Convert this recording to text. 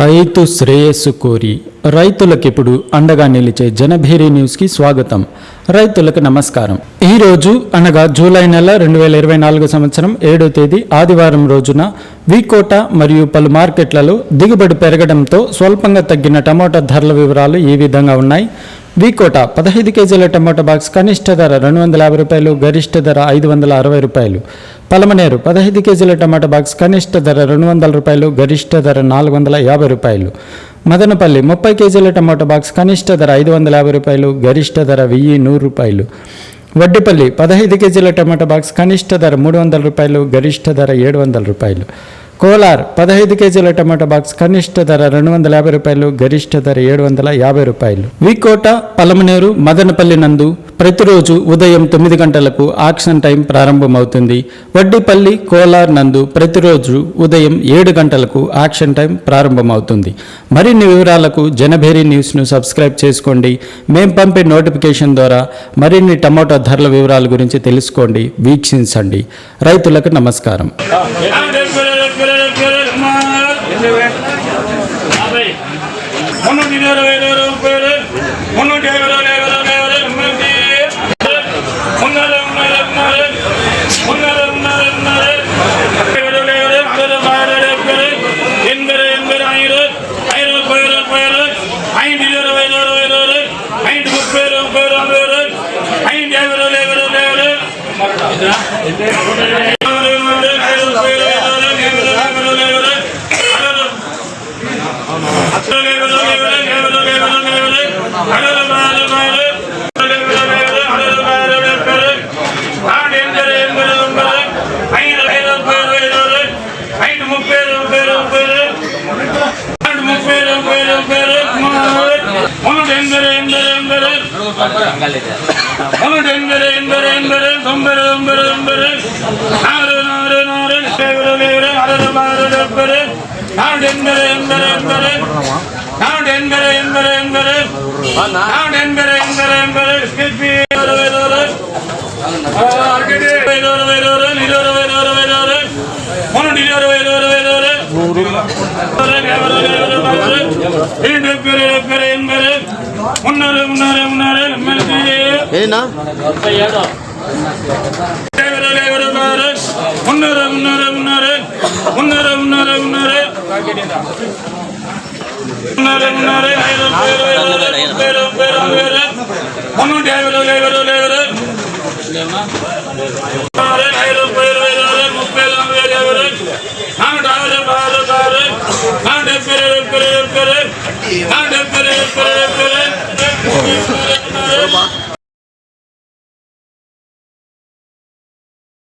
రైతు శ్రేయస్సు కోరి రైతులకు ఇప్పుడు అండగా నిలిచే జనభేరి న్యూస్కి స్వాగతం. రైతులకు నమస్కారం. ఈ రోజు అనగా జూలై నెల రెండు వేల ఇరవై నాలుగు సంవత్సరం ఏడో తేదీ ఆదివారం రోజున వీకోట మరియు పలు మార్కెట్లలో దిగుబడి పెరగడంతో స్వల్పంగా తగ్గిన టమోటా ధరల వివరాలు ఈ విధంగా ఉన్నాయి. వీకోట పదహైదు కేజీల టమాటా బాక్స్ కనిష్ట ధర రెండు వందల యాభై రూపాయలు గరిష్ట ధర ఐదు వందల అరవై రూపాయలు. పలమనేరు పదహైదు కేజీల టమాటా బాక్స్ కనిష్ట ధర రెండు వందల రూపాయలు గరిష్ట ధర నాలుగు వందల యాభై రూపాయలు. మదనపల్లి ముప్పై కేజీల టమాటా బాక్స్ కనిష్ట ధర ఐదు వందల యాభై రూపాయలు గరిష్ట ధర వెయ్యి నూరు రూపాయలు. వడ్డిపల్లి పదహైదు కేజీల టమాటా బాక్స్ కనిష్ట ధర మూడు వందల రూపాయలు గరిష్ట ధర ఏడు వందల రూపాయలు. కోలార్ పదహైదు కేజీల టమాటా బాక్స్ కనిష్ట ధర రెండు వందల యాభై రూపాయలు గరిష్ట ధర ఏడు వందల యాభై రూపాయలు. వికోట పలమనేరు మదనపల్లి నందు ప్రతిరోజు ఉదయం తొమ్మిది గంటలకు ఆక్షన్ టైం ప్రారంభమవుతుంది. వడ్డిపల్లి కోలార్ నందు ప్రతిరోజు ఉదయం ఏడు గంటలకు ఆక్షన్ టైం ప్రారంభమవుతుంది. మరిన్ని వివరాలకు జనభేరి న్యూస్ను సబ్స్క్రైబ్ చేసుకోండి. మేం పంపే నోటిఫికేషన్ ద్వారా మరిన్ని టమాటో ధరల వివరాల గురించి తెలుసుకోండి వీక్షించండి. రైతులకు నమస్కారం. முன்னூற்றி இருபது முன்னூற்றி ஐம்பது ಎಂದರೆ ಎಂದರೆ ಎಂದರೆ ಎಂದರೆ ಎಂದರೆ ಎಂದರೆ ಎಂದರೆ ತೊಂಬರೆ ಒಂಬರೆ ಒಂಬರೆ ಆರು ನಾರು ನಾರು ಬೇವರ ಬೇವರ ಅರರು ಬಾರರ ಒಬ್ಬರೆ ನಾಡು ಎಂದರೆ ಎಂದರೆ ಎಂದರೆ ನಾಡು ಎಂದರೆ ಎಂದರೆ ಎಂದರೆ ನಾಡು ಎಂದರೆ ಎಂದರೆ ಎಂದರೆ ಸ್ಕಿಪ್ಪಿ இரண்டு பேர் ఉన్నారు ఉన్నారు ఉన్నారు ఎమ్మెల్సీ. ఏనా? ఉన్నారు ఉన్నారు ఉన్నారు. ఉన్నారు ఉన్నారు ఉన్నారు. ఉన్నారు ఉన్నారు. ఐదు పేరు పేరు పేరు మున్నూటి యాభై ఐదు